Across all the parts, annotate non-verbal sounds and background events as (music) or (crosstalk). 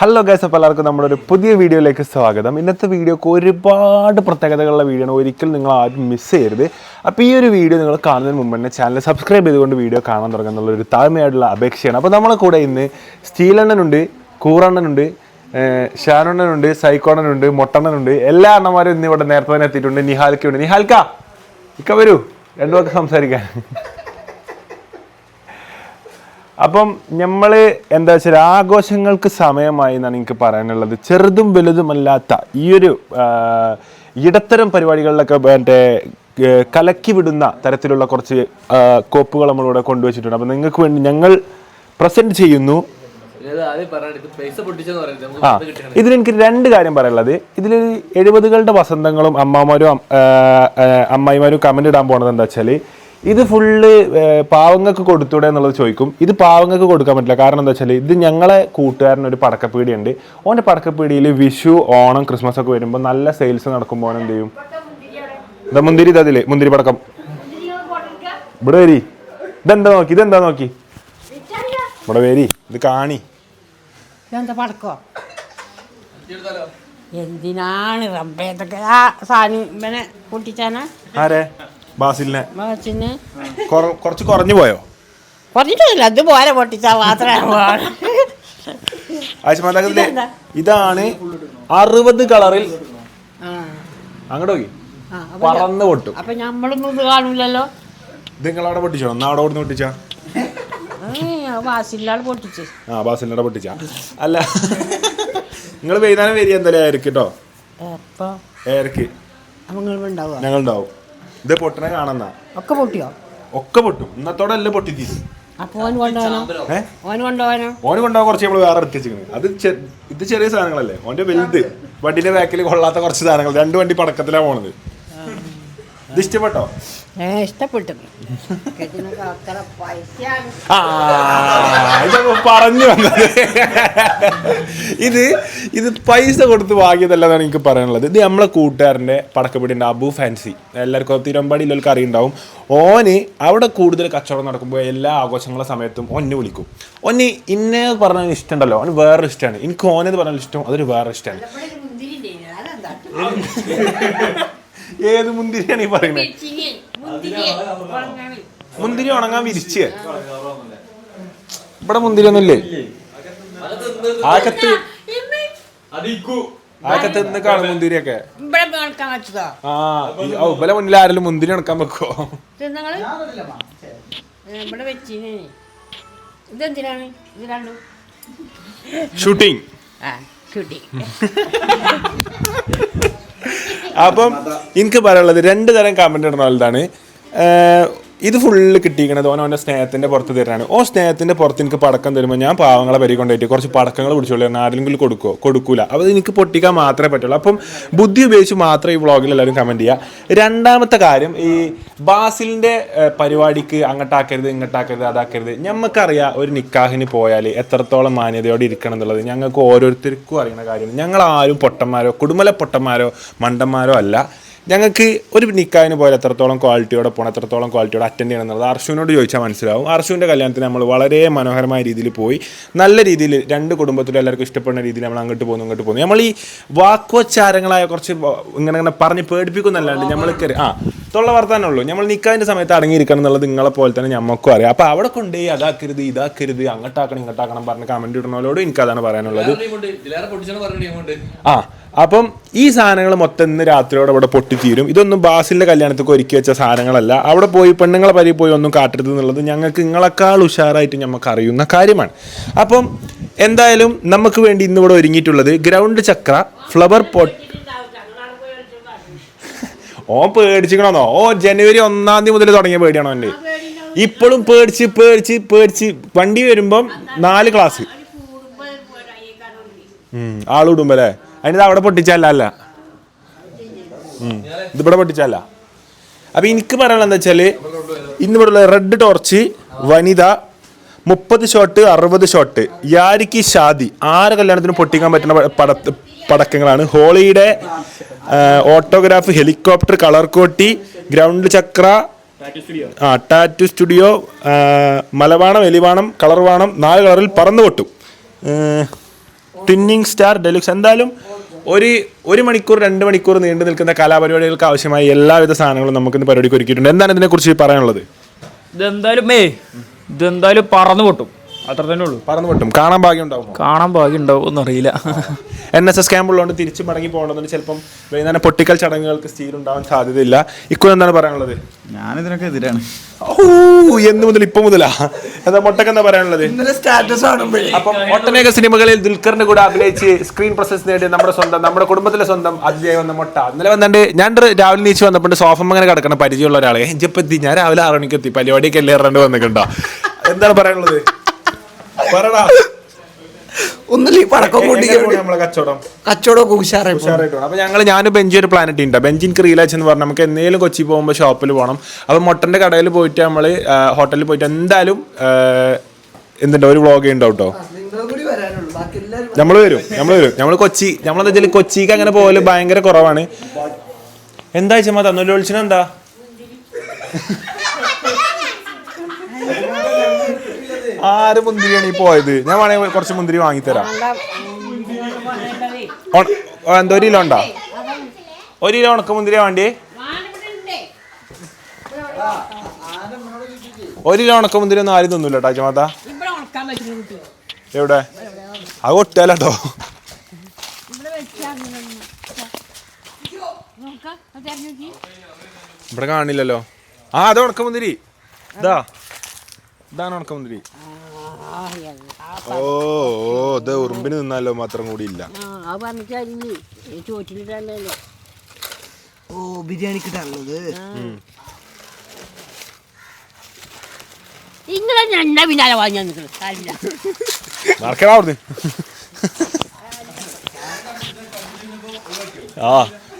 Hello guys അപ്പോൾ എല്ലാവർക്കും നമ്മുടെ ഒരു പുതിയ വീഡിയോയിലേക്ക് സ്വാഗതം. ഇന്നത്തെ വീഡിയോക്ക് ഒരുപാട് പ്രത്യേകതകളുള്ള വീഡിയോ ആണ് ഒരിക്കലും നിങ്ങൾ ആരും മിസ് ചെയ്യരുത്. അപ്പോൾ ഈ ഒരു വീഡിയോ നിങ്ങൾ കാണുന്നതിന് മുമ്പ് തന്നെ ചാനൽ സബ്സ്ക്രൈബ് ചെയ്തുകൊണ്ട് വീഡിയോ കാണാൻ തുടങ്ങുക എന്നുള്ള ഒരു താഴ്മയായിട്ടുള്ള അപേക്ഷയാണ്. അപ്പോൾ നമ്മളെ കൂടെ ഇന്ന് സ്റ്റീലണ്ണനുണ്ട് കൂറണ്ണനുണ്ട് ഷാനണ്ണനുണ്ട് സൈക്കോണനുണ്ട് മൊട്ടണ്ണനുണ്ട്. എല്ലാ അണ്ണന്മാരും ഇന്ന് ഇവിടെ നേരത്തെ തന്നെ എത്തിയിട്ടുണ്ട്. നിഹാൽക്കുണ്ട് നിഹാൽക്ക ഇക്ക വരൂ. രണ്ടു സംസാരിക്കാൻ. അപ്പം നമ്മൾ എന്താ വെച്ചാൽ ആഘോഷങ്ങൾക്ക് സമയമായി എന്നാണ് എനിക്ക് പറയാനുള്ളത്. ചെറുതും വലുതുമല്ലാത്ത ഈ ഒരു ഇടത്തരം പരിപാടികളിലൊക്കെ മറ്റേ കലക്കി വിടുന്ന തരത്തിലുള്ള കുറച്ച് കോപ്പുകൾ നമ്മളിവിടെ കൊണ്ടുവച്ചിട്ടുണ്ട്. അപ്പം നിങ്ങൾക്ക് വേണ്ടി ഞങ്ങൾ പ്രസന്റ് ചെയ്യുന്നു. ആ ഇതിൽ എനിക്ക് രണ്ട് കാര്യം പറയാനുള്ളത്. ഇതിൽ എഴുപതുകളുടെ വസന്തങ്ങളും അമ്മമാരും അമ്മായിമാരും കമന്റ് ഇടാൻ പോണത് എന്താ വെച്ചാൽ ഇത് ഫുള്ള് പാവങ്ങൾക്ക് കൊടുത്തൂടെ എന്നുള്ളത് ചോദിക്കും. ഇത് പാവങ്ങൾക്ക് കൊടുക്കാൻ പറ്റില്ല. കാരണം എന്താ വെച്ചാൽ ഇത് ഞങ്ങളെ കൂട്ടുകാരൻ ഒരു പടക്കപ്പീടിയുണ്ട്. ഓന്റെ പടക്കപ്പീടിയിൽ വിഷു ഓണം ക്രിസ്മസ് ഒക്കെ വരുമ്പോൾ നല്ല സെയിൽസ് നടക്കുമ്പോൾ എന്ത് ചെയ്യും? ഇതാ മുന്തിരി ഇതതിൽ മുന്തിരി പടക്കം. ഇവിടെ വരി. ഇതെന്താ നോക്കി? ഇതെന്താ നോക്കി? ഇവിടെ വരി. ഇത് കാണി. പടക്കോ? എന്തിനാണ് റബ്ബേ? ഇതൊക്കെ ആ സാധനം ഇവനെ ആരെ? ബാസിലിനെ? കൊറ- കുറച്ച് കുറഞ്ഞു പോയോ? പറഞ്ഞിട്ടില്ല അത് പോലെ പൊട്ടിച്ചാ മാത്രമേ ആശുമാതാക്കത്തിലെ ഇതെന്താ? ഇതാണ് അറുപത് കളറിൽ അങ്ങോട്ട് നോക്കി. ആ, അപ്പൊ പറന്ന് പൊട്ടും. അപ്പൊ ഞമ്മളൊന്നും ഇത് കാണൂലല്ലോ. ഇത് നിങ്ങൾ അവിടെ പൊട്ടിച്ചോ? എന്നാ അവിടെ കൊടുന്ന് പൊട്ടിച്ചാ? വാസില്ലാൾ പൊട്ടിച്ച്. ആ ബാസിലിനെ പൊട്ടിച്ച. അല്ല നിങ്ങൾ വൈകുന്നേരം വരിക എന്തായാലും ഏർക്ക് കേട്ടോ എപ്പോ? ഏർക്ക് നിങ്ങൾ ഉണ്ടാവുക ഞങ്ങളുണ്ടാവും. ഇത് പൊട്ടനെ കാണുന്ന. ഒക്കെ പൊട്ടിയോ? ഒക്കെ പൊട്ടും. ഇന്നത്തോടെ എല്ലാം പൊട്ടിത്തീരും. അപ്പൊ ഓൻ കൊണ്ടുപോകാനോ ഏ? ഓൻ കൊണ്ടുപോകാനോ ഓന് കൊണ്ടുപോകാൻ കുറച്ച് നമ്മൾ വേറെ അത് ചെ- ഇത് ചെറിയ സാധനങ്ങളല്ലേ? ഓന്റെ വലുത്. വണ്ടിന്റെ ബാക്കിൽ കൊള്ളാത്ത കുറച്ച് സാധനങ്ങൾ. രണ്ട് വണ്ടി പടക്കത്തിലാണ് പോണത്. ഇത് ഇഷ്ടപ്പെട്ടോ? ഇഷ്ടപ്പെട്ടു. ആ, ഇതൊക്കെ പറഞ്ഞു വന്നത്. ഇത് ഇത് പൈസ കൊടുത്ത് വാങ്ങിയതല്ലെന്നാണ് എനിക്ക് പറയാനുള്ളത്. ഇത് നമ്മളെ കൂട്ടുകാരന്റെ പടക്കപ്പിടിന്റെ അബു ഫാൻസി. എല്ലാവർക്കും തിരുവമ്പാടിയിലൊക്കെ അറിയുണ്ടാവും. ഓന് അവിടെ കൂടുതൽ കച്ചവടം നടക്കുമ്പോൾ എല്ലാ ആഘോഷങ്ങളുടെ സമയത്തും ഒന്നെ വിളിക്കും. ഒന്നി ഇന്നേ പറഞ്ഞ ഇഷ്ടമുണ്ടല്ലോ. അവന് വേറൊരു ഇഷ്ടമാണ്. എനിക്ക് ഓനെന്ന് പറഞ്ഞാൽ ഇഷ്ടം അതൊരു വേറെ ഇഷ്ടമാണ്. (laughs) ഏത് മുന്തിരിയാണ് ഈ പറയുന്നത്? മുന്തിരി ഉണങ്ങാൻ വിരിച്ച്. ഇവിടെ മുന്തിരി ഒന്നുമില്ലേ ആക്കത്ത് ആക്കത്ത് എന്ന് കാണും മുന്തിരിയൊക്കെ. ഇവിടെ കേൾക്കാൻ വെച്ചതോ. ആ ഓ ഇവലെ മുന്നിൽ ആരെങ്കിലും മുന്തിരി ഉണക്കാൻ വെക്കോ ഷൂട്ടിംഗ് ഇവിടെ (laughs) അപ്പം എനിക്ക് പറയാനുള്ളത് രണ്ട് തരം കമന്റ് ഇടുന്ന ആളതാണ്. ഇത് ഫുള്ള് കിട്ടിയിരിക്കണത് ഓൻ അവന്റെ സ്നേഹത്തിന്റെ പുറത്ത് തരാണ് ഓ സ്നേഹത്തിന്റെ പുറത്ത് എനിക്ക് പടക്കം തരുമ്പോൾ ഞാൻ പാവങ്ങളെ പരി കൊണ്ടുപോയിട്ട് കുറച്ച് പടക്കങ്ങൾ പിടിച്ചോളൂ ആരെങ്കിലും കൊടുക്കോ? കൊടുക്കൂല. അപ്പോൾ എനിക്ക് പൊട്ടിക്കാൻ മാത്രമേ പറ്റുള്ളൂ. അപ്പം ബുദ്ധി ഉപയോഗിച്ച് മാത്രമേ ഈ വ്ളോഗിൽ എല്ലാവരും കമന്റ് ചെയ്യുക രണ്ടാമത്തെ കാര്യം ഈ ബാസിലിന്റെ പരിപാടിക്ക് അങ്ങോട്ടാക്കരുത് ഇങ്ങോട്ടാക്കരുത് അതാക്കരുത്. ഞമ്മക്കറിയാം ഒരു നിക്കാഹിന് പോയാൽ എത്രത്തോളം മാന്യതയോടെ ഇരിക്കണം എന്നുള്ളത്. ഞങ്ങൾക്ക് ഓരോരുത്തർക്കും അറിയുന്ന കാര്യമാണ്. ഞങ്ങൾ ആരും പൊട്ടന്മാരോ കുടുംബല പൊട്ടന്മാരോ മണ്ടന്മാരോ അല്ല. ഞങ്ങൾക്ക് ഒരു നിക്കാവിന് പോയാൽ എത്രത്തോളം ക്വാളിറ്റിയോടെ പോകണം എത്രത്തോളം ക്വാളിറ്റിയോടെ അറ്റൻഡ് ചെയ്യണം എന്നുള്ളത് അർഷുവിനോട് ചോദിച്ചാൽ മനസ്സിലാവും. അർഷുവിന്റെ കല്യാണത്തിന് നമ്മൾ വളരെ മനോഹരമായ രീതിയിൽ പോയി. നല്ല രീതിയിൽ രണ്ട് കുടുംബത്തിലും എല്ലാവർക്കും ഇഷ്ടപ്പെടുന്ന രീതിയിൽ നമ്മൾ അങ്ങോട്ട് പോകുന്നു ഇങ്ങോട്ട് പോകുന്നു. നമ്മൾ ഈ വാക്കോച്ചാരങ്ങളായ കുറച്ച് ഇങ്ങനെ ഇങ്ങനെ പറഞ്ഞ് പേടിപ്പിക്കുന്നല്ലാണ്ട് നമ്മൾ കയറി ആ തൊള്ള വർത്താനേ ഉള്ളൂ. നമ്മൾ നിക്കാവിന്റെ സമയത്ത് അടങ്ങിയിരിക്കണം എന്നുള്ളത് നിങ്ങളെ പോലെ തന്നെ നമുക്കും അറിയാം. അപ്പോൾ അവിടെ കൊണ്ടുപോയി അതാക്കരുത് ഇതാക്കരുത് അങ്ങോട്ടാക്കണം ഇങ്ങോട്ടാക്കണം പറഞ്ഞ് കമന്റ് ഇടുന്നവരോട് എനിക്കതാണ് പറയാനുള്ളത്. ആ അപ്പം ഈ സാധനങ്ങൾ മൊത്തം ഇന്ന് രാത്രിയോടെ അവിടെ പൊട്ടിത്തീരും. ഇതൊന്നും ബാസിലിന്റെ കല്യാണത്തൊക്കെ ഒരുക്കി വെച്ച സാധനങ്ങളല്ല. അവിടെ പോയി പെണ്ണുങ്ങളെ പരി പോയി ഒന്നും കാട്ടരുത് എന്നുള്ളത് ഞങ്ങൾക്ക് നിങ്ങളെക്കാൾ ഉഷാറായിട്ട് നമുക്ക് അറിയുന്ന കാര്യമാണ്. അപ്പം എന്തായാലും നമുക്ക് വേണ്ടി ഇന്ന് ഇവിടെ ഒരുങ്ങിയിട്ടുള്ളത് ഗ്രൗണ്ട് ചക്ര ഫ്ലവർ പോട്ട് ഓൻ പേടിച്ചിക്കണമെന്നോ ഓ ജനുവരി ഒന്നാം തീയതി മുതൽ തുടങ്ങിയ പേടിയാണോ എന്റെ ഇപ്പോഴും പേടിച്ച് പേടിച്ച് പേടിച്ച് വണ്ടി വരുമ്പം നാല് ക്ലാസ് ആളിടുമ്പോ അല്ലേ അതിന് അവിടെ പൊട്ടിച്ചല്ല അല്ല. ഇതിവിടെ പൊട്ടിച്ചല്ല അപ്പൊ എനിക്ക് പറയാനുള്ള എന്താ വെച്ചാൽ ഇന്നിവിടെ റെഡ് ടോർച്ച് വനിത മുപ്പത് ഷോട്ട് അറുപത് ഷോട്ട് യാരിക്ക് ഷാദി ആറ് കല്യാണത്തിന് പൊട്ടിക്കാൻ പറ്റുന്ന പട പടക്കങ്ങളാണ്. ഹോളിയുടെ ഓട്ടോഗ്രാഫ് ഹെലികോപ്റ്റർ കളർ കോട്ടി ഗ്രൗണ്ട് ചക്ര ആ ടാറ്റു സ്റ്റുഡിയോ മലവാണം എലിവാണം കളർ വാണം നാല് കളറിൽ പറന്നു പൊട്ടും. ട്വിന്നിങ് സ്റ്റാർ ഡെലുക്സ് എന്തായാലും ഒരു ഒരു മണിക്കൂർ രണ്ട് മണിക്കൂർ നീണ്ടു നിൽക്കുന്ന കലാപരിപാടികൾക്ക് ആവശ്യമായ എല്ലാവിധ സാധനങ്ങളും നമുക്ക് ഇന്ന് പരിപാടിക്ക് ഒരുക്കിയിട്ടുണ്ട്. എന്താണ് ഇതിനെക്കുറിച്ച് പറയാനുള്ളത്? ഇതെന്തായാലും ഇതെന്തായാലും പറന്നു പൊട്ടും. അത്ര തന്നെ ഉള്ളൂ. പറന്നു പറ്റും കാണാൻ ഭാഗ്യം ഉണ്ടാവും കാണാൻ ഭാഗ്യം ഉണ്ടാവും എന്നറിയില്ല. എൻ എസ് എസ് ക്യാമ്പുള്ളതുകൊണ്ട് തിരിച്ചു മടങ്ങി പോകണമെന്നുണ്ട് ചിലപ്പം വൈകുന്നേരം പൊട്ടിക്കൽ ചടങ്ങുകൾക്ക് സ്റ്റീൽ ഉണ്ടാവാൻ സാധ്യതയില്ല. ഇക്കുറി എന്താണ് പറയാനുള്ളത്? ഞാനിതിനൊക്കെ എതിരാണ്. ഓ എന്ന് മുതൽ ഇപ്പൊ മുതലാ. എന്താ മൊട്ടക്ക് എന്താ പറയാനുള്ളത്? ഇന്നലെ സ്റ്റാറ്റസ് അപ്പം ഒട്ടനേക സിനിമകളിൽ ദുൽഖറിന്റെ കൂടെ അഭിനയിച്ച് സ്ക്രീൻ പ്രശസ്തി നേടിയ നമ്മുടെ സ്വന്തം നമ്മുടെ കുടുംബത്തിലെ സ്വന്തം അതിഥിയായി വന്ന മൊട്ട. ഇന്നലെ വന്നിട്ട് ഞാൻ രാവിലെ നീച്ച് വന്നപ്പോൾ സോഫം അങ്ങനെ കിടക്കണം പരിചയമുള്ള ഒരാളെ. എത്തി ഞാൻ രാവിലെ ആറ് മണിക്ക് എത്തി. പരിപാടിയൊക്കെ എല്ലാം ഇറണ്ട് വന്നിട്ടുണ്ടോ? എന്താണ് പറയാനുള്ളത്? പറടാ. ഒന്നല്ല ഈ പടക്കം എങ്ങനെ നമ്മളെ കച്ചവടം? കച്ചവടമൊക്കെ ഉഷാറായി പോകും. ഉഷാറായിട്ട് പോണം. അപ്പൊ ഞങ്ങൾ ഞാനും ബെഞ്ചി ഒരു പ്ലാനറ്റ് ഉണ്ട്. ബെഞ്ചിൻ റീലാച്ച് എന്ന് പറഞ്ഞാൽ നമുക്ക് എന്തെങ്കിലും കൊച്ചി പോകുമ്പോൾ ഷോപ്പിൽ പോകണം അപ്പൊ മൊട്ടന്റെ കടയിൽ പോയിട്ട് നമ്മൾ ഹോട്ടലിൽ പോയിട്ട് എന്തായാലും എന്തുണ്ട് ഒരു വ്ളോഗ് ഉണ്ടാവും കേട്ടോ. നമ്മൾ വരും നമ്മൾ വരും. നമ്മൾ കൊച്ചി നമ്മളെന്താ വെച്ചാൽ കൊച്ചിക്ക് അങ്ങനെ പോകൽ ഭയങ്കര കുറവാണ്. എന്താ ചുമ്മാ തന്നൂൽ വിളിച്ചിന് എന്താ ആര് മുന്തിരിയാണ് ഈ പോയത്? ഞാൻ വേണമെങ്കിൽ കുറച്ച് മുന്തിരി വാങ്ങിത്തരാം. എന്താ ഒരു കിലോ ഉണ്ടോ? ഒരു കിലോ ഉണക്ക മുന്തിരിയാ വേണ്ടി ഒരു കിലോ ഉണക്ക മുന്തിരി ഒന്നും ആരും തിന്നില്ല കേട്ടോ കുട്ടി എവിടെ? അത് ഒട്ടല്ലോ ഇവിടെ കാണില്ലല്ലോ. ആ അത് ഉണക്ക മുന്തിരി. ഇതാ. ഇതാണ് ഉണക്കമുന്തിരി ഓ ഓ ഇത് ഉറുമ്പിന് നിന്നാലോ മാത്രം കൂടി ഇല്ല. ഓ ബിരിയാണി കിട്ടാനുള്ളത് നിങ്ങളെ പിന്നാലെ വാങ്ങി നടക്കണ അവിടുന്ന്. ആ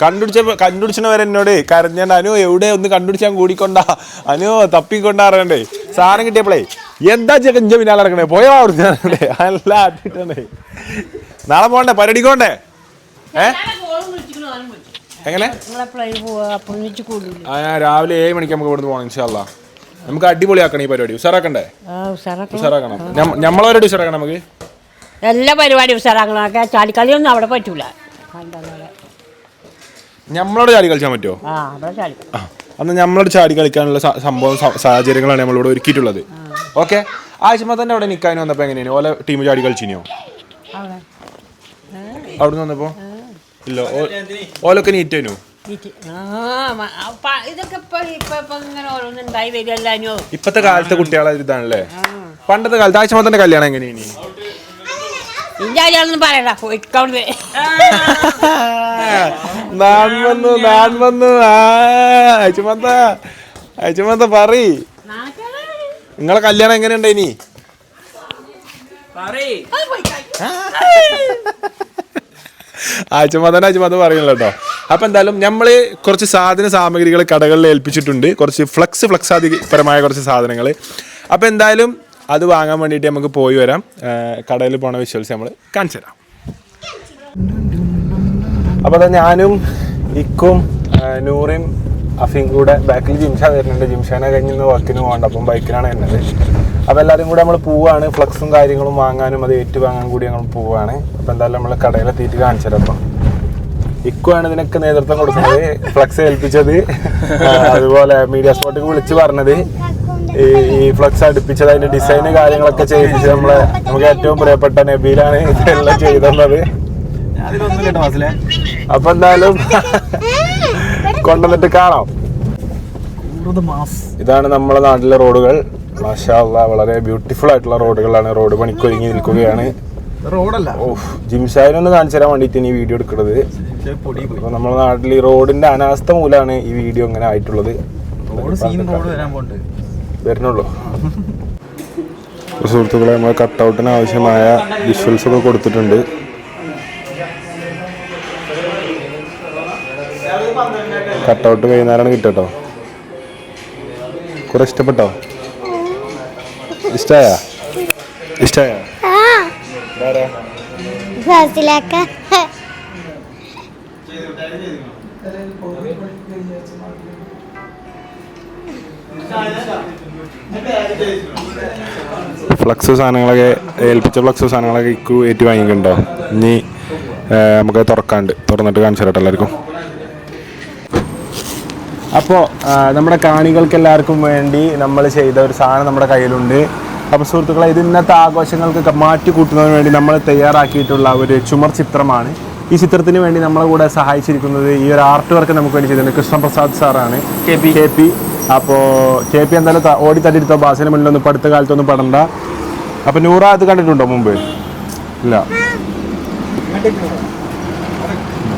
കണ്ടുപിടിച്ച കണ്ടുപിടിച്ചണ വരെ എന്നോട് കരഞ്ഞാണ്ട് അനു എവിടെ? ഒന്ന് കണ്ടുപിടിച്ചാൻ കൂടിക്കൊണ്ടാ. അനു തപ്പിക്കൊണ്ടാ അറിയണ്ടേ സാധനം കിട്ടിയപ്പോഴേ എന്താ ചെക്കഞ്ച പിന്നാലെ നടക്കണേ? പോയോ അവിടുന്ന്. അല്ല അട്ടിട്ടേ നാളെ പോണ്ടേ? പരിപാടിക്കോണ്ടേ ഏ? എങ്ങനെ? ആ ഞാൻ രാവിലെ ഏഴ് മണിക്ക് നമുക്ക് ഇവിടുന്ന് പോകണം ഇൻഷാല്ല നമുക്ക് അടിപൊളിയാക്കണം ഈ പരിപാടി. ഉഷാറാക്കണ്ടേ? ഉഷാറാക്കണം. ഞമ്മളവരോട് ഉഷാറാക്കണം നമുക്ക്? എല്ലാ പരിപാടിയും ഉഷാറാക്കണം ചാടിക്കളിയൊന്നും അവിടെ പറ്റൂല. ഞമ്മളോട് ചാടി കളിച്ചാൻ പറ്റുമോ ആ അവിടെ ചാടി ആ. അന്ന് നമ്മളോട് ചാടി കളിക്കാനുള്ള സംഭവം സാഹചര്യങ്ങളാണ് നമ്മളിവിടെ ഒരുക്കിയിട്ടുള്ളത്. ഓക്കെ? ആഴ്ചമ തന്നെ അവിടെ നിൽക്കാൻ വന്നപ്പോൾ എങ്ങനെയാണ്? ഓലെ ടീം ചാടി കളിച്ചിനിയോ അവിടെ. അവിടുന്ന് വന്നപ്പോ? ഇല്ല ഓ- ഓലൊക്കെ നീറ്റേനു? ഇപ്പത്തെ കാലത്തെ കുട്ടികളെ ഇതാണല്ലേ? പണ്ടത്തെ കാലത്ത് ആഴ്ചമ തന്നെ കല്യാണം എങ്ങനെയാണ്? ഇന്റെ കാര്യമൊന്നും പറയണ്ട. പോയിക്കോണ്ട് നാൻ വന്നു നാൻ വന്നു. ആ അയച്ചുമന്ത അയച്ചുമന്ത പറ നിങ്ങളെ കല്യാണം എങ്ങനെയുണ്ട് ഇനി? അയച്ചുമതന അയച്ചുമത പറയുന്നില്ല കേട്ടോ. അപ്പൊ എന്തായാലും നമ്മൾ കുറച്ച് സാധന സാമഗ്രികൾ കടകളിൽ ഏൽപ്പിച്ചിട്ടുണ്ട്. കുറച്ച് ഫ്ലക്സ് ഫ്ലക്സ് പരമായ കുറച്ച് സാധനങ്ങൾ അപ്പൊ എന്തായാലും അത് വാങ്ങാൻ വേണ്ടിയിട്ട് നമുക്ക് പോയി വരാം. കടയിൽ പോണ വിഷ്വൽസ് നമ്മൾ കാണിച്ചു തരാം. അപ്പൊ അതാ ഞാനും ഇക്കും നൂറിയും നൂറും അഫീം കൂടെ ബാക്കിൽ ജിംഷ വരുന്നുണ്ട്. ജിംഷാനെ കഴിഞ്ഞ് വർക്കിന് പോകണ്ട. അപ്പം ബൈക്കിനാണ് വരുന്നത്. അപ്പൊ എല്ലാവരും കൂടെ നമ്മൾ പോവാണ്. ഫ്ലക്സും കാര്യങ്ങളും വാങ്ങാനും അത് ഏറ്റുവാങ്ങാൻ കൂടി ഞങ്ങൾ പോവാണ്. അപ്പോൾ എന്തായാലും നമ്മൾ കടയിലെത്തിയിട്ട് കാണിച്ചു തരാം അപ്പം. ഇക്കുവാണ് ഇതിനൊക്കെ നേതൃത്വം കൊടുക്കുന്നത്. ഫ്ലക്സ് ഏൽപ്പിച്ചത്. അതുപോലെ മീഡിയ സ്പോട്ടിൽ വിളിച്ച് പറഞ്ഞത്. ഈ ഈ ഫ്ലക്സ് അടുപ്പിച്ചത് അതിന്റെ ഡിസൈന് കാര്യങ്ങളൊക്കെ ചെയ്യിപ്പിച്ച് നമ്മളെ നമുക്ക് ഏറ്റവും പ്രിയപ്പെട്ട നബീലാണ് ഇതെല്ലാം ചെയ്തത് അപ്പൊ എന്തായാലും കൊണ്ടുവന്നിട്ട് കാണാം. ഇതാണ് നമ്മളെ നാട്ടിലെ റോഡുകൾ. മാഷാ അല്ലാ വളരെ ബ്യൂട്ടിഫുൾ ആയിട്ടുള്ള റോഡുകളാണ്. റോഡ് പണിക്കൊരുങ്ങി നിൽക്കുകയാണ്. റോഡല്ല. ഓഹ് ജിംഷായിനൊന്ന് കാണിച്ചു തരാൻ വേണ്ടിയിട്ട് ഈ വീഡിയോ എടുക്കുന്നത്. പൊടി പോയി അപ്പൊ നമ്മുടെ നാട്ടിൽ ഈ റോഡിന്റെ അനാസ്ഥ മൂലമാണ് ഈ വീഡിയോ ഇങ്ങനെ ആയിട്ടുള്ളത്. റോഡ് സീൻ റോഡ് വരാൻ വരുന്നുള്ളൂ. സുഹൃത്തുക്കളെ നമ്മൾ കട്ടൗട്ടിന് ആവശ്യമായ വിഷ്വൽസ് ഒക്കെ കൊടുത്തിട്ടുണ്ട്. കട്ടൗട്ട് വൈകുന്നേരമാണ് കിട്ടട്ടോ കുറെ ഇഷ്ടപ്പെട്ടോ? ഇഷ്ടായ? ഇഷ്ടായ? ഫസിലൊക്കെ ഫ്ലക്സ് സാധനങ്ങളൊക്കെ ഏൽപ്പിച്ച ഫ്ലക്സ് സാധനങ്ങളൊക്കെ ഇക്കു ഏറ്റു വാങ്ങിക്കണ്ടോ ഇനി നമുക്ക് തുറക്കാണ്ട്. തുറന്നിട്ട് കാണിച്ചു തരട്ടെ എല്ലാവർക്കും. അപ്പോൾ നമ്മുടെ കാണികൾക്ക് എല്ലാവർക്കും വേണ്ടി നമ്മൾ ചെയ്ത ഒരു സാധനം നമ്മുടെ കയ്യിലുണ്ട്. അപ്പോൾ സുഹൃത്തുക്കളെ ഇത് ഇന്നത്തെ ആഘോഷങ്ങൾക്ക് മാറ്റി കൂട്ടുന്നതിന് വേണ്ടി നമ്മൾ തയ്യാറാക്കിയിട്ടുള്ള ഒരു ചുമർ ചിത്രമാണ്. ഈ ചിത്രത്തിന് വേണ്ടി നമ്മളെ കൂടെ സഹായിച്ചിരിക്കുന്നത് ഈ ഒരു ആർട്ട് വർക്ക് നമുക്ക് വേണ്ടി ചെയ്തിട്ടുണ്ട്. കൃഷ്ണപ്രസാദ് സാറാണ്. K P. K P. അപ്പോൾ കെ പി എന്തായാലും ഓടി തട്ടിയിരുത്തോ ബാസിന് മുന്നിലൊന്നും ഇപ്പോൾ അടുത്ത കാലത്തൊന്നും പടണ്ട. അപ്പോൾ നൂറ അത് കണ്ടിട്ടുണ്ടോ മുമ്പ്? ഇല്ല.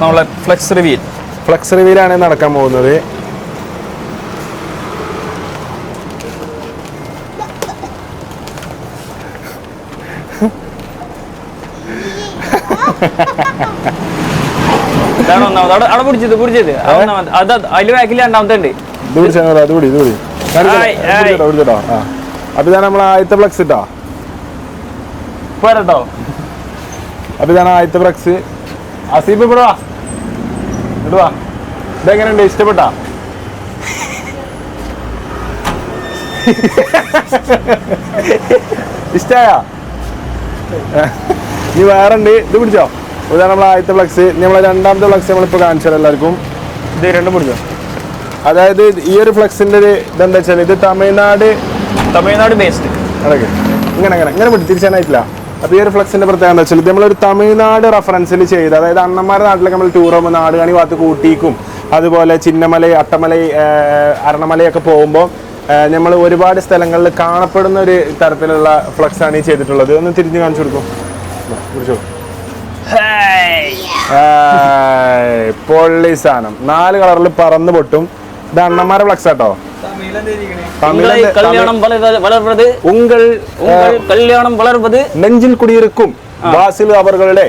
നമ്മളെ ഫ്ലെക്സ് റിവീൽ ഫ്ലക്സ് റിവീലാണ് നടക്കാൻ പോകുന്നത്. (laughs) ഒന്നാമത്. അവിടെ അവിടെ പിടിച്ചത് പിടിച്ചത് അത് അതിൽ ബാക്കിൽ രണ്ടാമത്തെ ഉണ്ട് ഇത് പിടിച്ചാൽ അത് പിടി ഇത് പിടി. ആയ്, ആയ്. പിടിച്ചോ പിടിച്ചോ ആ. അപ്പൊ ഇതാണ് നമ്മൾ ആദ്യത്തെ ഫ്ലക്സ് ഇട്ടാ പോരട്ടോ അപ്പൊ ഇതാണ് ആദ്യത്തെ ഫ്ലക്സ്. അസീബ് ഇവിടെ വാ വാ. ഇതെങ്ങനെയുണ്ട്? ഇഷ്ടപ്പെട്ടാ? ഇഷ്ടായ? നീ വേറെ ഉണ്ട് ഇത് പിടിച്ചോ? ഇതാണ് നമ്മൾ ആദ്യത്തെ ഫ്ലക്സ് നമ്മൾ രണ്ടാമത്തെ ഫ്ലക്സ് നമ്മളിപ്പോൾ കാണിച്ചാൽ എല്ലാവർക്കും. ഇത് രണ്ടും പിടിച്ചോ അതായത് ഈ ഒരു ഫ്ലക്സിന്റെ ഒരു ഇതെന്താ വെച്ചാൽ ഇത് തമിഴ്നാട് തമിഴ്നാട് ബേസ്ഡ് അതൊക്കെ. ഇങ്ങനെ അങ്ങനെ ഇങ്ങനെ പിടി തിരിച്ചാനായിട്ടില്ല അപ്പോൾ ഈ ഒരു ഫ്ലക്സിന്റെ പ്രത്യേകത എന്താ വെച്ചാൽ ഇത് നമ്മളൊരു തമിഴ്നാട് റെഫറൻസിൽ ചെയ്ത് അതായത് അണ്ണന്മാരുടെ നാട്ടിലൊക്കെ നമ്മൾ ടൂർ പോകുമ്പോൾ നാടുകാണി ഭാഗത്ത് കൂട്ടിക്കും അതുപോലെ ചിന്നമല അട്ടമല അരണമലയൊക്കെ പോകുമ്പോൾ നമ്മൾ ഒരുപാട് സ്ഥലങ്ങളിൽ കാണപ്പെടുന്ന ഒരു തരത്തിലുള്ള ഫ്ലക്സ് ആണ് ഈ ചെയ്തിട്ടുള്ളത്. ഒന്ന് തിരിഞ്ഞ് കാണിച്ചു കൊടുക്കും. ഏയ്, പൊള്ളി സാധനം. നാല് കളറിൽ പറന്ന് പൊട്ടും. ഇത് അണ്ണന്മാരെ ഫ്ലക്സ് ആട്ടോ. കല്യാണം നെഞ്ചിൽ കുടിയിരിക്കും വാസിൽ അവരുടെ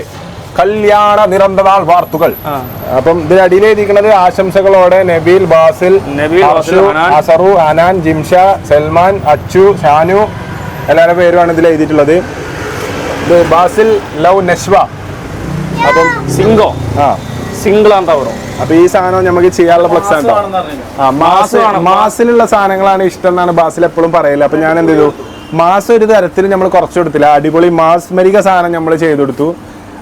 കല്യാണ നിരന്തരാൾ വാർത്തകൾ. അപ്പം ഇതിൽ അടിയിൽ എഴുതിയിരിക്കുന്നത് ആശംസകളോടെ നബീൽ ബാസിൽ അസറു അനാൻ ജിംഷ സൽമാൻ അച്ചു ഷാനു എല്ലാവരുടെ പേരുമാണ് ഇതിൽ എഴുതിയിട്ടുള്ളത്. ബാസിൽ ലവ് നെഷ്വ അപ്പം സിംഗോ. ആ. സിംഗിളാണ് ടവറോ അപ്പൊ ഈ സാധനം നമുക്ക് ചെയ്യാനുള്ള ഫ്ലക്സ് ആണ് മാസിലുള്ള സാധനങ്ങളാണ് ഇഷ്ടം എന്നാണ് ബാസിൽ എപ്പോഴും പറയില്ല അപ്പൊ ഞാൻ എന്ത് ചെയ്തു? മാസ് ഒരു തരത്തിൽ നമ്മൾ കുറച്ച് കൊടുത്തില്ല. അടിപൊളി മാസ്മരിക സാധനം നമ്മൾ ചെയ്തു കൊടുത്തു.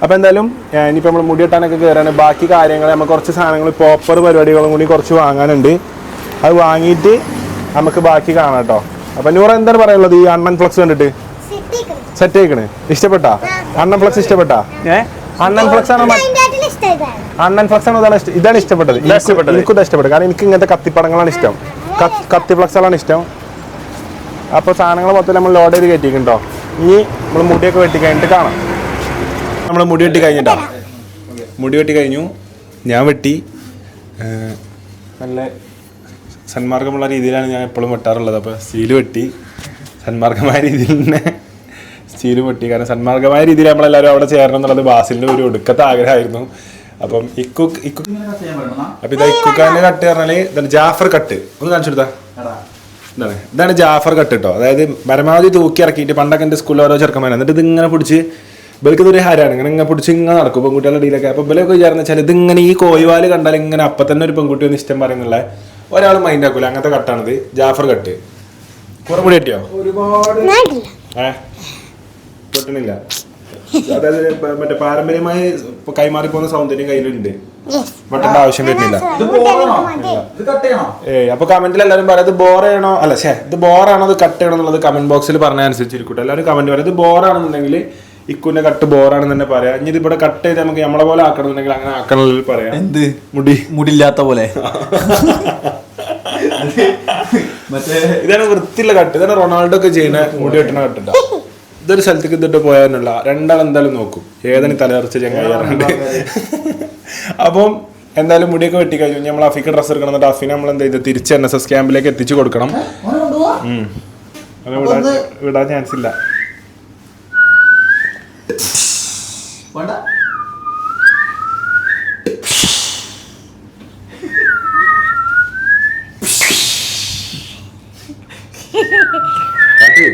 അപ്പൊ എന്തായാലും ഇനിയിപ്പോ നമ്മൾ മുടി വെട്ടാനൊക്കെ കയറാണ് ബാക്കി കാര്യങ്ങൾ നമ്മൾ കുറച്ച് സാധനങ്ങൾ പോപ്പർ പരിപാടികളും കൂടി കുറച്ച് വാങ്ങാനുണ്ട്. അത് വാങ്ങിയിട്ട് നമുക്ക് ബാക്കി കാണാം കേട്ടോ അപ്പൊ നൂറ എന്താണ് പറയുള്ളത് ഈ അൺമൺ ഫ്ലക്സ് കണ്ടിട്ട്? സെറ്റ് ആയിക്കണേ. ഇഷ്ടപ്പെട്ടാ? അൺമൺ ഫ്ലക്സ് ഇഷ്ടപ്പെട്ടാ? ഏഹ് അണ്ണൻ ഫ്ലക്സ് ആണ് അണ്ണൻ ഫ്ലക്സ് ആണ് ഇതാണ് ഇഷ്ടം ഇതാണ് ഇഷ്ടപ്പെട്ടത്. ഇഷ്ടപ്പെട്ടത്. എനിക്കും ഇഷ്ടപ്പെട്ടത്. കാരണം എനിക്ക് ഇങ്ങനത്തെ കത്തിപ്പടങ്ങളാണ് ഇഷ്ടം. കത്ത്- കത്തി ഫ്ലക്സുകളാണ് ഇഷ്ടം. അപ്പോൾ സാധനങ്ങൾ മൊത്തം നമ്മൾ ലോഡ് ചെയ്ത് കയറ്റിക്കുണ്ടോ ഇനി നമ്മൾ മുടിയൊക്കെ വെട്ടി കഴിഞ്ഞിട്ട് കാണാം. നമ്മൾ മുടി വെട്ടി കഴിഞ്ഞിട്ടാ? മുടി വെട്ടി കഴിഞ്ഞു. ഞാൻ വെട്ടി. നല്ല സന്മാർഗമുള്ള രീതിയിലാണ് ഞാൻ എപ്പോഴും വെട്ടാറുള്ളത്. അപ്പോൾ സീൽ വെട്ടി. സന്മാർഗമായ രീതിയിൽ തന്നെ സ്റ്റീൽ പൊട്ടി കാരണം സന്മാർഗമായ രീതിയിൽ നമ്മളെല്ലാവരും അവിടെ ചേരണം എന്നുള്ളത് ബാസിലിന്റെ ഒരു ഒടുക്കത്തെ ആഗ്രഹമായിരുന്നു. അപ്പം ഇക്കുക്ക് ഇക്കു അപ്പം ഇതാ ഇക്കുക്കാന്റെ കട്ട് പറഞ്ഞാൽ ഇതാണ് ജാഫർ കട്ട്. ഒന്ന് കാണിച്ചു കൊടുത്താ. ഇതാണ്. ഇതാണ് ജാഫർ കട്ട് കേട്ടോ അതായത് പരമാവധി തൂക്കി ഇറക്കിയിട്ട് പണ്ടൊക്കെ എന്റെ സ്കൂളിൽ ഓരോ ചെറുക്കന്മാരാണ്. എന്നിട്ട് ഇതിങ്ങനെ പിടിച്ച് ഇവർക്ക് ഇതൊരു ഹരാണ്. ഇങ്ങനെ ഇങ്ങനെ പിടിച്ച് ഇങ്ങനെ നടക്കും പെൺകുട്ടികളുടെ ഇടയിലൊക്കെ. അപ്പോൾ ഇവരൊക്കെ വിചാരിച്ച വെച്ചാൽ ഇതിങ്ങനെ ഈ കോയിവാൽ കണ്ടാൽ ഇങ്ങനെ അപ്പം തന്നെ ഒരു പെൺകുട്ടി ഒന്ന് ഇഷ്ടം പറയുന്നുള്ള ഒരാൾ മൈൻഡ് ആക്കൂല. അങ്ങനത്തെ കട്ടാണിത്. ജാഫർ കട്ട്. കുറെ കൂടി കിട്ടിയോ? ഏ? കിട്ടണില്ല അതായത് മറ്റേ പാരമ്പര്യമായി കൈമാറി പോകുന്ന സൗന്ദര്യം കയ്യിലുണ്ട്. വെട്ടേണ്ട ആവശ്യം വരുന്നില്ല. ഏ അപ്പൊ കമന്റിൽ എല്ലാവരും പറയാം ഇത് ബോറാണോ അല്ല ശേ ഇത് ബോറാണോ അത് കട്ട് ചെയ്യണം എന്നുള്ളത് കമന്റ് ബോക്സിൽ പറഞ്ഞ അനുസരിച്ചിരിക്കട്ടെ എല്ലാവരും കമന്റ് പറയാം ഇത് ബോറാണെന്നുണ്ടെങ്കിൽ ഇക്കുന്റെ കട്ട് ബോറാണെന്ന് തന്നെ പറയാം. ഇനി ഇത് ഇവിടെ കട്ട് ചെയ്ത് നമുക്ക് നമ്മളെ പോലെ ആക്കണമെന്നുണ്ടെങ്കിൽ അങ്ങനെ ആക്കണമെന്ന് പറയാം. എന്ത്? മുടി. മുടില്ലാത്ത പോലെ. (laughs) മറ്റേ ഇതാണ് വൃത്തിയുള്ള കട്ട് ഇതാണ് റൊണാൾഡോ ഒക്കെ ചെയ്യുന്ന മുടി വെട്ടണ കട്ടിട്ടോ ഇതൊരു സ്ഥലത്തേക്ക് ഇതിട്ട് പോയാനുള്ള രണ്ടാൾ എന്തായാലും നോക്കും. ഏതാണ് ഈ തലയറച്ച ചങ്ങായി പറഞ്ഞിട്ട്. (laughs) അപ്പം എന്തായാലും മുടിയൊക്കെ വെട്ടി കഴിഞ്ഞു. നമ്മൾ അഫിക്ക് ഡ്രസ്സ് എടുക്കണം എന്നിട്ട് അഫിനെ നമ്മൾ എന്താ ഇത് തിരിച്ച് എൻ എസ് എസ് ക്യാമ്പിലേക്ക് എത്തിച്ചു കൊടുക്കണം. അത് വിടാൻ വിടാൻ ചാൻസ് ഇല്ല. വേണ്ട കാട്ട്.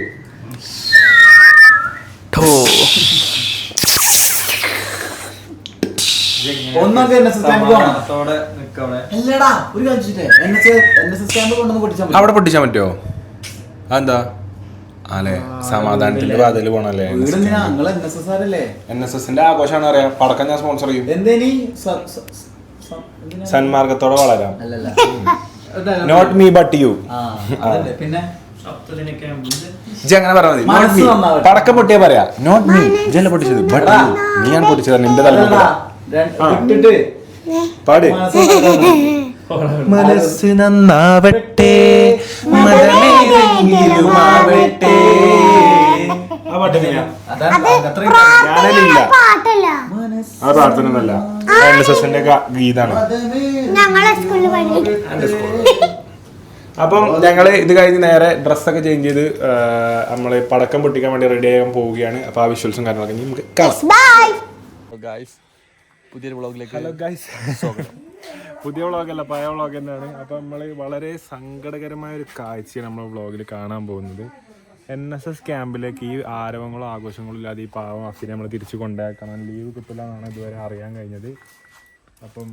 ഒന്നൊക്കെ എൻ എസ് എസ് ക്യാമ്പ് അല്ലടാ ഒരു കാണിച്ചിട്ടേ N S N S S camp കൊണ്ടൊന്ന് പൊട്ടിച്ചാൽ അവിടെ പൊട്ടിച്ചാൻ പറ്റുമോ അതെന്താ? അല്ലെ സമാധാനത്തിന്റെ വാതിൽ പോണല്ലേ? എൻ എസ് എസിന്റെ ആഘോഷമാണ് അറിയാം പടക്കം ഞാൻ സ്പോൺസർ ചെയ്യും. എന്തേനി സ- സ- സ- എന്തിനാ? സന്മാർഗത്തോടെ വളരാം. അല്ലല്ല. നോട്ട് മീ ബട്ട് യു പിന്നെ? അങ്ങനെ പറഞ്ഞാൽ മതി. പടക്കം പൊട്ടിയാ പറയാ. നോട്ട് മീ ഇജ്ജല്ല പൊട്ടിച്ചത്. ബട്ട് നീ നീയാണ് പൊട്ടിച്ചത്. നിന്റെ തലമുറ. പാട്. മനസ്സ് നന്നാവട്ടെ. മതമേതെങ്കിലുമാവട്ടെ ആ പ്രാർത്ഥന ഒന്നല്ല ഗീതാണ്. ഞങ്ങളെ സ്കൂളിൽ പഠിക്കും അപ്പം ഞങ്ങൾ ഇത് കഴിഞ്ഞ് നേരെ ഡ്രസ്സൊക്കെ ചേഞ്ച് ചെയ്ത് നമ്മൾ പടക്കം പൊട്ടിക്കാൻ വേണ്ടി റെഡി ആകാൻ പോവുകയാണ്. അപ്പൊ ആ വിഷ്വൽസും കാര്യങ്ങളൊക്കെ നമുക്ക് പുതിയൊരു വ്ളോഗിലേക്ക് ഹലോ ഗൈസ് പുതിയ വ്ളോഗല്ല പഴയ വ്ളോഗ് തന്നെയാണ്. അപ്പം നമ്മൾ വളരെ സങ്കടകരമായ ഒരു കാഴ്ചയാണ് നമ്മൾ വ്ളോഗിൽ കാണാൻ പോകുന്നത്. എൻ എസ് എസ് ക്യാമ്പിലേക്ക് ഈ ആരവങ്ങളും ആഘോഷങ്ങളും ഇല്ലാതെ ഈ പാവം അഫിനെ നമ്മൾ തിരിച്ചു കൊണ്ടാക്കണം ലീവ് കിട്ടില്ല എന്നാണ് ഇതുവരെ അറിയാൻ കഴിഞ്ഞത്. അപ്പം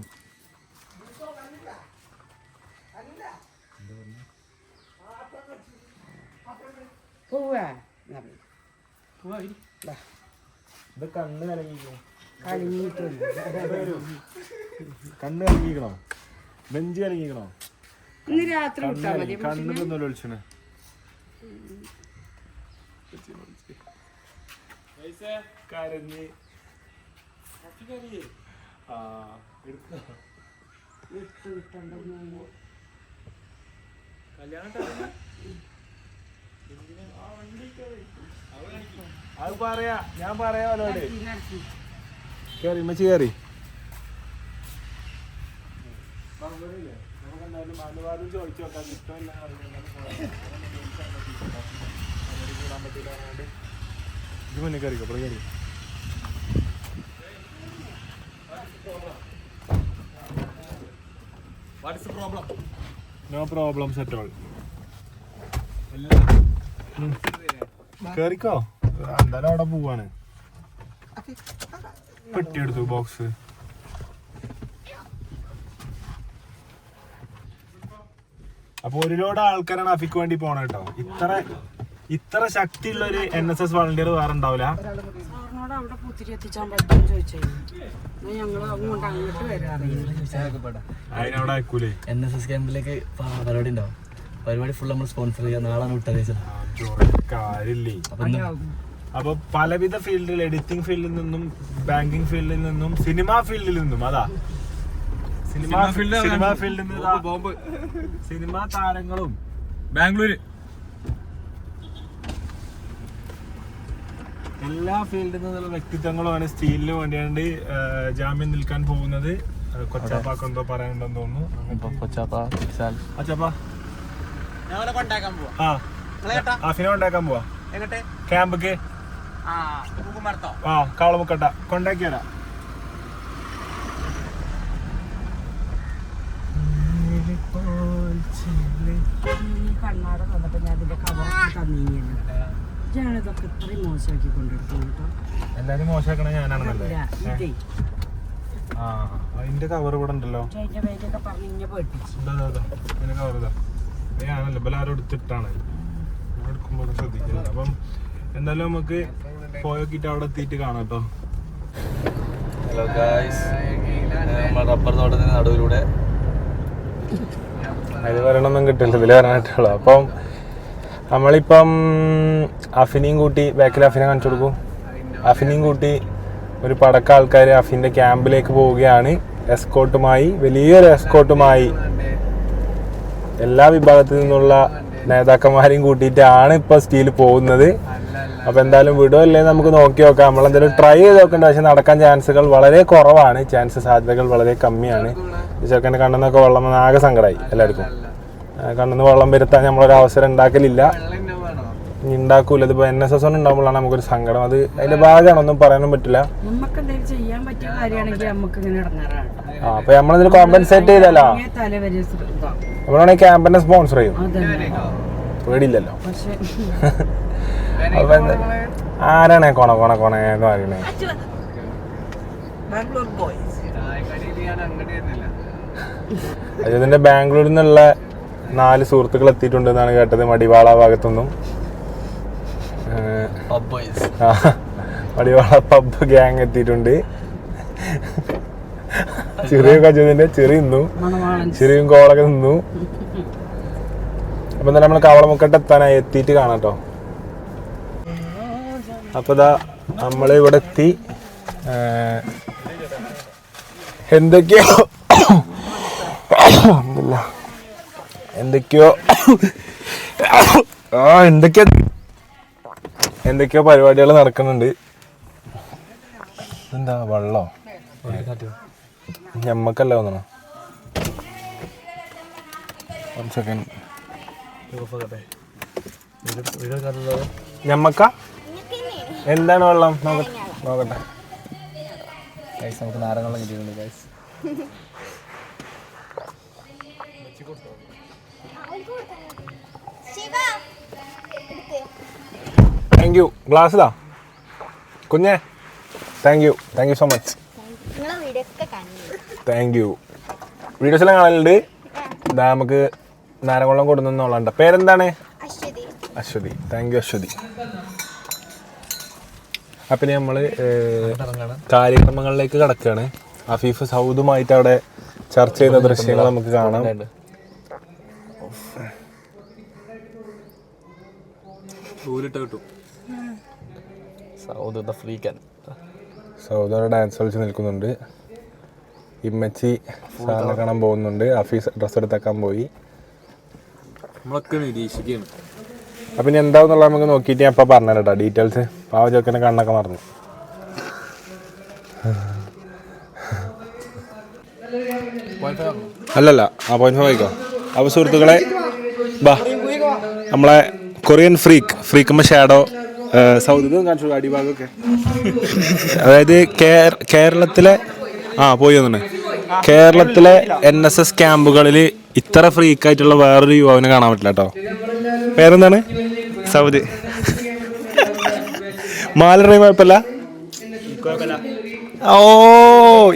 ഇത് കണ്ണ് കലങ്ങിക്കണോ കണ്ണ് കലങ്ങിക്കണോ? നെഞ്ച് കലങ്ങിക്കണോ? ഇന്ന് രാത്രി കണ്ണ് കലങ്ങി. കണ്ണ് തിന്നല്ലോ വിളിച്ചനെ. കരഞ്ഞ്. ആ എടുത്തോ. അത് പറയാ ഞാൻ പറയാ അവരോട് കേറി മച്ചി കേറി നമുക്കെന്തായാലും അനുവാദം ചോദിച്ചു നോക്കാം ഇഷ്ടമില്ല ഇത് മുന്നേ കയറിക്കോ അപ്പോൾ കയറി നോ പ്രോബ്ലംസ് അറ്റ് ഓൾ കേറിക്കോ? എന്തായാലും അവിടെ പോവാണ്. പെട്ടി എടുത്തു ബോക്സ് അപ്പൊ ഒരു ലോഡ് ആൾക്കാരാണ് അഫിക്ക് വേണ്ടി പോണ കേട്ടോ ഇത്ര ഇത്ര ശക്തിയുള്ള ഒരു എൻ എസ് എസ് വളണ്ടിയർ വേറെ ഉണ്ടാവില്ല അവിടെ പുത്തിരി എത്തിച്ചാൻ പറ്റുമെന്ന് ചോദിച്ചു ഞങ്ങൾ അങ്ങോട്ട് അങ്ങോട്ട് വരാറില്ല അതിനവിടെ അയക്കൂലേ? എൻ എസ് എസ് ക്യാമ്പിലേക്ക് പരിപാടി ഉണ്ടാവും പരിപാടി ഫുൾ നമ്മൾ സ്പോൺസർ ചെയ്യാം നാളെ വിട്ടറിയിച്ചത് അപ്പൊ പലവിധ ഫീൽഡിൽ എഡിറ്റിംഗ് ഫീൽഡിൽ നിന്നും ബാങ്കിങ് ഫീൽഡിൽ നിന്നും സിനിമ ഫീൽഡിൽ നിന്നും അതാ. സിനിമാ സിനിമാ ഫീൽഡിൽ നിന്ന് സിനിമാ താരങ്ങളും. ബാംഗ്ലൂര്. എല്ലാ ഫീൽഡിൽ നിന്നുള്ള വ്യക്തിത്വങ്ങളുമാണ് സ്റ്റീലിന് വേണ്ടിയാണ്ട് ജാമ്യം നിൽക്കാൻ പോകുന്നത്. കൊച്ചാപ്പാക്കെന്തോ കൊച്ചാപ്പാക്ക് പറയാനുണ്ടെന്ന് തോന്നുന്നു. കൊച്ചാപ്പ കൊച്ചാപ്പാ. അഫിനെ കൊണ്ടാക്കാൻ പോവാ. ക്യാമ്പക്ക്. ആ കാളമുക്കട്ട കൊണ്ടാക്കി കണ്ണാട തന്നപ്പോ ഞാൻ അതിന്റെ ഇത്രയും മോശമാക്കി കേട്ടോ. എല്ലാരും മോശമാക്കണ ആ അതിന്റെ കവർ ഇവിടെ ഉണ്ടല്ലോ. പറഞ്ഞ്. കവർ ഇതാ. ഇപ്പൊ ആരും എടുത്തിട്ടാണ്. എടുക്കുമ്പോൾ ശ്രദ്ധിക്കുന്നത് അപ്പം എന്തായാലും നമുക്ക് പോയോക്കിട്ട് അവിടെ എത്തിയിട്ട് കാണാം കേട്ടോ. ഹലോ ഗായ്സ് നമ്മൾ റബ്ബർ തോട്ടത്തിന് നടുവിലൂടെ. അത് വരണമൊന്നും കിട്ടില്ല. ഇതിൽ വരാനായിട്ടുള്ളൂ. അപ്പം നമ്മളിപ്പം അഫിനെയും കൂട്ടി ബാക്കിൽ അഫിനെ കാണിച്ചു കൊടുക്കും. അഫിനെയും കൂട്ടി ഒരു പടക്ക ആൾക്കാർ അഫിന്റെ ക്യാമ്പിലേക്ക് പോവുകയാണ്. എസ്കോട്ടുമായി വലിയൊരു എസ്കോട്ടുമായി എല്ലാ വിഭാഗത്തിൽ നിന്നുള്ള നേതാക്കന്മാരെയും കൂട്ടിയിട്ടാണ് ഇപ്പോൾ സ്റ്റീൽ പോകുന്നത്. അപ്പോൾ എന്തായാലും വിടുമല്ലേ നമുക്ക് നോക്കി നോക്കാം. നമ്മളെന്തായാലും ട്രൈ ചെയ്ത് നോക്കേണ്ട. പക്ഷെ നടക്കാൻ ചാൻസുകൾ വളരെ കുറവാണ്. ചാൻസ് സാധ്യതകൾ വളരെ കമ്മിയാണ്. ചെക്കന്റെ കണ്ണെന്നൊക്കെ വെള്ളം ആകെ സങ്കടമായി എല്ലാവർക്കും. കണ്ണെന്ന് വെള്ളം വരുത്താൻ നമ്മളൊരു അവസരം ഉണ്ടാക്കലില്ല. ഉണ്ടാക്കൂല. ഇതിപ്പോ എൻ എസ് എസ് ഒന്നും ഉണ്ടാകുമ്പോഴാണ് നമുക്കൊരു സങ്കടം. അത് അതിന്റെ ഭാഗമാണ്? ഒന്നും പറയാനും പറ്റില്ല. അപ്പൊ നമ്മളിതിൽ കോമ്പൻസേറ്റ് ചെയ്തല്ലോ. നമ്മളാണെങ്കിൽ ക്യാമ്പിനെ സ്പോൺസർ ചെയ്യും. പേടിയില്ലല്ലോ. (laughs) അപ്പൊ ആരാണ് കൊണ കൊണ കൊണ എന്ന് പറയണേ? ബാംഗ്ലൂർ ബോയ്സ് അതിന്റെ ബാംഗ്ലൂരിൽ നിന്നുള്ള നാല് സുഹൃത്തുക്കൾ എത്തിയിട്ടുണ്ട് എന്നാണ് കേട്ടത് മടിവാള ഭാഗത്തുനിന്നും മടിവാള പബ് ഗ്യാങ് എത്തിയിട്ടുണ്ട്. ചെറിയ കജുവിന്റെ ചെറിയ നിന്നു. ചെറിയും കോളൊക്കെ നിന്നു. അപ്പൊ എന്തായാലും നമ്മൾ കവളമുക്കട്ട് എത്താനായി എത്തിയിട്ട് കാണാം കേട്ടോ അപ്പൊ ഇതാ നമ്മൾ ഇവിടെ എത്തി. എന്തൊക്കെയോ അൽഹംദുലില്ലാ. എന്തൊക്കെയോ ആ എന്തൊക്കെയോ എന്തൊക്കെയോ പരിപാടികൾ നടക്കുന്നുണ്ട്. എന്താ വെള്ളോ? ഞമ്മക്കല്ല തോന്നണോ? വൺ സെക്കൻഡ് ഞമ്മക്ക? എന്താണ് വെള്ളം? നോക്കട്ടെ. നോക്കട്ടെ. ഗൈസ് നമുക്ക് നാരങ്ങളും കിട്ടിയിട്ടുണ്ട് ഗൈസ് താങ്ക് യു ഗ്ലാസ്സിലാ കുഞ്ഞേ? Thank you thank you so much നിങ്ങളെ വീഡിയോ ഒക്കെ കാണുന്നു താങ്ക് യു വീഡിയോസ് എല്ലാം കാണലുണ്ട്. ഇതാ നമുക്ക് നാരകുളം കൊടുക്കുന്നുണ്ട് പേരെന്താണ്? അശ്വതി. Thank you Aswathi. അപ്പം നമ്മൾ കാര്യക്രമങ്ങളിലേക്ക് കടക്കുകയാണ് അഫീഫ് സൗദുമായിട്ട് അവിടെ ചർച്ച ചെയ്ത ദൃശ്യങ്ങൾ നമുക്ക് കാണാം. സൗദ് ഡാൻസ് കളിച്ച് നിൽക്കുന്നുണ്ട്. ഇമ്മച്ചി സാറിനെ കാണാൻ പോകുന്നുണ്ട്. അഫീസ് ഡ്രസ്സ് എടുത്തേക്കാൻ പോയി. നമ്മളൊക്കെ നിരീക്ഷിക്കുകയാണ് അപ്പം ഇനി എന്താണെന്നുള്ളത് നമുക്ക് നോക്കിയിട്ട് ഞാൻ ഇപ്പം പറഞ്ഞു കേട്ടോ. ഡീറ്റെയിൽസ് പാവ ചോക്കന്റെ കണ്ണൊക്കെ മറന്നു. അല്ലല്ല. ആ പോയിന്റ് ഫൈവ് ആയിക്കോ. അപ്പോൾ സുഹൃത്തുക്കളെ ബാ. നമ്മളെ കൊറിയൻ ഫ്രീക്ക് ഫ്രീക്കുമ്പ ഷാഡോ സൗദി കാണിച്ചു അടിഭാഗമൊക്കെ. അതായത് കേര- കേരളത്തിലെ ആ പോയി തന്നെ കേരളത്തിലെ എൻ എസ് എസ് ക്യാമ്പുകളിൽ ഇത്ര ഫ്രീക്കായിട്ടുള്ള വേറൊരു യുവാവിനെ കാണാൻ പറ്റില്ല കേട്ടോ. പേരെന്താണ്? സൗദി. മാലറിയ കുഴപ്പമില്ല? ഓ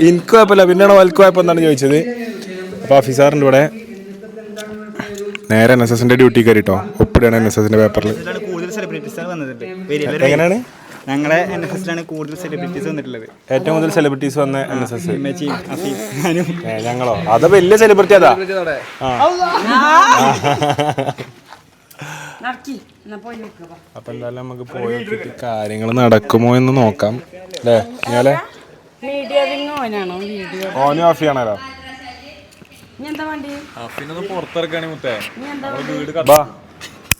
എനിക്ക് കുഴപ്പമില്ല. പിന്നെയാണ് വൽക്ക് കുഴപ്പം എന്താണ് ചോദിച്ചത്. അപ്പോൾ ഓഫീസറിന്റെ ഇവിടെ നേരെ എൻ എസ് എസിന്റെ ഡ്യൂട്ടി കയറിട്ടോ. ഒപ്പിടുകയാണ് എൻ എസ് എസിന്റെ പേപ്പറിൽ എങ്ങനെയാണ്? ഞങ്ങളെ എൻ എസ് എസിലാണ് കൂടുതൽ സെലിബ്രിറ്റീസ് വന്നിട്ടുള്ളത്. ഏറ്റവും കൂടുതൽ സെലിബ്രിറ്റീസ് വന്ന എൻ എസ് എസ് ഞങ്ങളോ? അത് വലിയ സെലിബ്രിറ്റി അതാ (laughs) അപ്പൊ എന്തായാലും നമുക്ക് പോയിട്ട് കാര്യങ്ങൾ നടക്കുമോ എന്ന് നോക്കാം. അല്ലേ? ഇയാളെ? ഓനും വേണ്ടി? അഫിനൊന്ന് പുറത്തിറക്കാണ് മുത്തേ. വീട്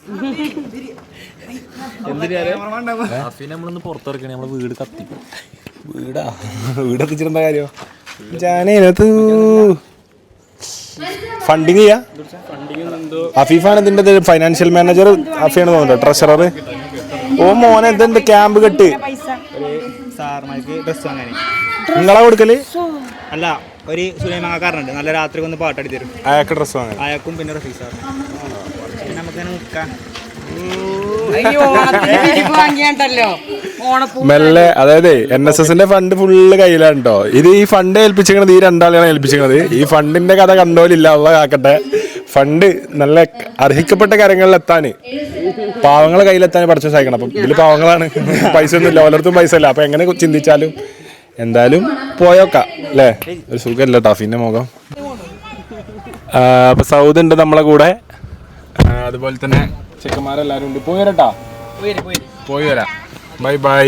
(laughs) അഫിനെ നമ്മളൊന്ന് പുറത്തിറക്കണേ നമ്മളെ വീട് കത്തി. വീടാ? വീട് എത്തിച്ചിരുന്ന കാര്യം? ജാനേനത് ഫണ്ടിങ് ചെയ്യാ? അഫീഫാണ് ഇതിന്റെ ഫൈനാൻഷ്യൽ മാനേജർ അഫിയാണ് തോന്നുന്നത് ട്രഷറർ ഓ മോനെ എന്തെന്ത് ക്യാമ്പ് കെട്ട്? നിങ്ങളാ കൊടുക്കൽ? അല്ല ഒരു സുലൈമാക്കാരനുണ്ട്. നല്ല രാത്രി വന്ന് പാട്ടടി തരും അയാൾക്ക് ഡ്രസ് വാങ്ങാൻ. അയാൾക്കും പിന്നെ റഫീ നമുക്ക് നിൽക്കാം. മെല്ലെ അതായത് എൻ എസ് എസിന്റെ ഫണ്ട് ഫുള്ള് കയ്യിലാണ് കേട്ടോ ഇത് ഈ ഫണ്ട് ഏൽപ്പിച്ചിരിക്കണത് ഈ രണ്ടാളെയാണ് ഏൽപ്പിച്ചിരിക്കണത്. ഈ ഫണ്ടിന്റെ കഥ കണ്ടോലില്ല ഉള്ള കാക്കട്ടെ ഫണ്ട് നല്ല അർഹിക്കപ്പെട്ട കാര്യങ്ങളിൽ എത്താന് പാവങ്ങളെ കയ്യിലെത്താൻ പഠിച്ചു സഹായിക്കണം. അപ്പം ഇതിൽ പാവങ്ങളാണ്. പൈസ ഒന്നുമില്ല ഓരോരുത്തും പൈസ ഇല്ല അപ്പൊ എങ്ങനെ ചിന്തിച്ചാലും എന്തായാലും പോയോക്കാം അല്ലേ? ഒരു സുഖമല്ല ടഫിന്റെ മുഖം. അപ്പൊ സൗദ് ഉണ്ട് നമ്മളെ കൂടെ. അതുപോലെ തന്നെ ചെക്കന്മാരെല്ലാരും ഉണ്ട്. പോയി വരട്ടാ? പോയി വരാം. ബൈ ബൈ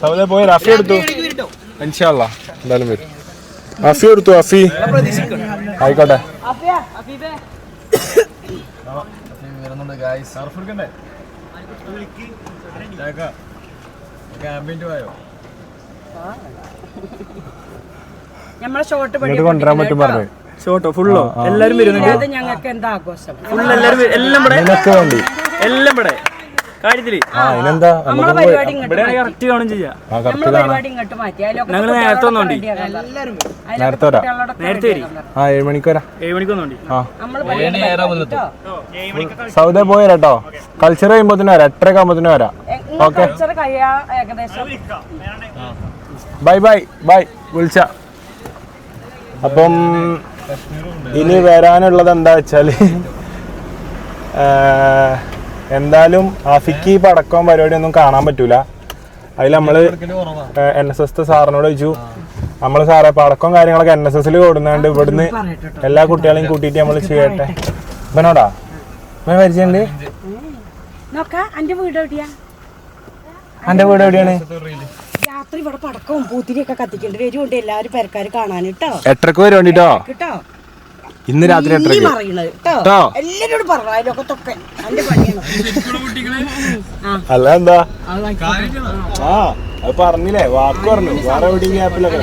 സൗദ പോയി റഫി എടുത്തു. ഇൻഷാല്ല എന്തായാലും വരും. അഫി എടുത്തു അഫി. ആയിക്കോട്ടെ. നമ്മളെ കൊണ്ടുവരാൻ പറ്റും പറഞ്ഞു. ഷോട്ടോ ഫുള്ളോ എല്ലാരും വരുന്നുണ്ട്? ഞങ്ങൾക്ക് എന്താ ആഘോഷം? ഫുൾ എല്ലാരും വരും. എല്ലാം ഇവിടെ. നിനക്ക് വേണ്ടി. എല്ലാം ഇവിടെ. കാര്യത്തിൽ. ആ പരിപാടി ഇങ്ങോട്ട് ഇവിടെ കറക്റ്റ് കാണും ചെയ്യാ. ആ കറക്റ്റ് കാണാം. പരിപാടി ഇങ്ങോട്ട് മാറ്റി. അതിലൊക്കെ ഞങ്ങൾ നേരത്തെ വന്നോണ്ടി. നേരത്തെ വരാം. നേരത്തെ വരി. ആ ഏഴ് മണിക്ക് വരാം. ഏഴ് മണിക്ക് വന്നോണ്ടി. ആ. സൗദ പോയി കൾച്ചർ കഴിയുമ്പോ വരാം. എട്ടരക്ക് വരാം. കൾച്ചർ കഴിയാ ഏകദേശം. ബൈ ബൈ ബൈ വിളിച്ച. അപ്പം ഇനി വരാനുള്ളത് എന്താ വെച്ചാൽ എന്തായാലും ആഫിക്ക് ഈ പടക്കവും പരിപാടിയൊന്നും കാണാൻ പറ്റൂല. അതിൽ നമ്മൾ എൻ എസ് എസ് സാറിനോട് ചോദിച്ചു. നമ്മൾ സാറേ പടക്കവും കാര്യങ്ങളൊക്കെ എൻ എസ് എസിൽ കൊടുക്കുന്നുണ്ട് ഇവിടുന്ന് എല്ലാ കുട്ടികളെയും കൂട്ടിയിട്ട് നമ്മൾ ചെയ്യട്ടെ. ഇവനോടാ? ഇവൻ പരിചയമുണ്ട്? എന്റെ വീട് എവിടെയാണ്? രാത്രി ഇവിടെ പടക്കവും പൂത്തിരിയൊക്കെ കത്തിക്കേണ്ടി വരുമുണ്ട് എല്ലാവരും പെരക്കാർ കാണാൻ കേട്ടോ എട്ടരക്ക് വരും വേണ്ടിട്ടോ കേട്ടോ ഇന്ന് രാത്രി നീ എട്ടരക്ക്. പറയണത് കേട്ടോ കേട്ടോ എല്ലാരോടും പറഞ്ഞു അതിലൊക്കെ എന്റെ പണിയാണ്. അല്ല എന്താ. ആ അത് പറഞ്ഞില്ലേ? വാക്ക് പറഞ്ഞു. വേറെ എവിടെയും ഗ്യാപ്പിലൊക്കെ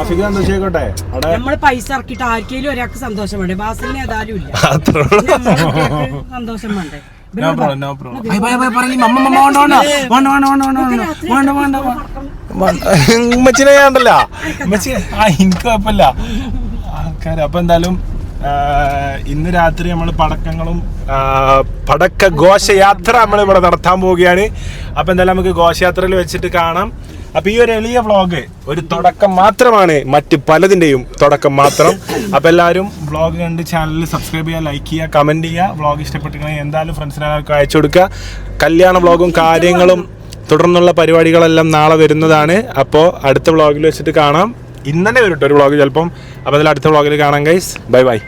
അഫിക്ക് സന്തോഷിക്കോട്ടെ അവിടെ നമ്മൾ പൈസ ഇറക്കിയിട്ട് ആർക്കെങ്കിലും ഒരാൾക്ക് സന്തോഷം വേണ്ടേ? ബാസിലിന് ഏതായാലും ഇല്ല. അത്രേ ഉള്ളൂ. നമ്മളെ സന്തോഷം വേണ്ടേ? No problem, no problem. (laughs) ഉമ്മച്ചിനെ ഞാണ്ടല്ല ആ എനിക്ക് കുഴപ്പമില്ല. ആൾക്കാർ അപ്പൊ എന്തായാലും ഇന്ന് രാത്രി നമ്മൾ പടക്കങ്ങളും പടക്ക ഘോഷയാത്ര നമ്മൾ ഇവിടെ നടത്താൻ പോവുകയാണ്. അപ്പൊ എന്തായാലും നമുക്ക് ഘോഷയാത്രയിൽ വെച്ചിട്ട് കാണാം. അപ്പൊ ഈ ഒരു എളിയ വ്ളോഗ് ഒരു തുടക്കം മാത്രമാണ്. മറ്റ് പലതിന്റെയും തുടക്കം മാത്രം. അപ്പൊ എല്ലാവരും വ്ളോഗ് കണ്ട് ചാനൽ സബ്സ്ക്രൈബ് ചെയ്യുക ലൈക്ക് ചെയ്യുക കമന്റ് ചെയ്യുക. വ്ളോഗ് ഇഷ്ടപ്പെട്ടിട്ടുണ്ടെങ്കിൽ എന്തായാലും ഫ്രണ്ട്സിനെല്ലാവർക്കും അയച്ചു കൊടുക്കുക. കല്യാണ വ്ളോഗും കാര്യങ്ങളും തുടർന്നുള്ള പരിപാടികളെല്ലാം നാളെ വരുന്നതാണ്. അപ്പോൾ അടുത്ത വ്ളോഗിൽ വെച്ചിട്ട് കാണാം. ഇന്നലെ വരും ഒരു വ്ളോഗ് ചിലപ്പം. അപ്പോൾ അതിൽ അടുത്ത വ്ളോഗിൽ കാണാം ഗൈസ് ബൈ ബൈ.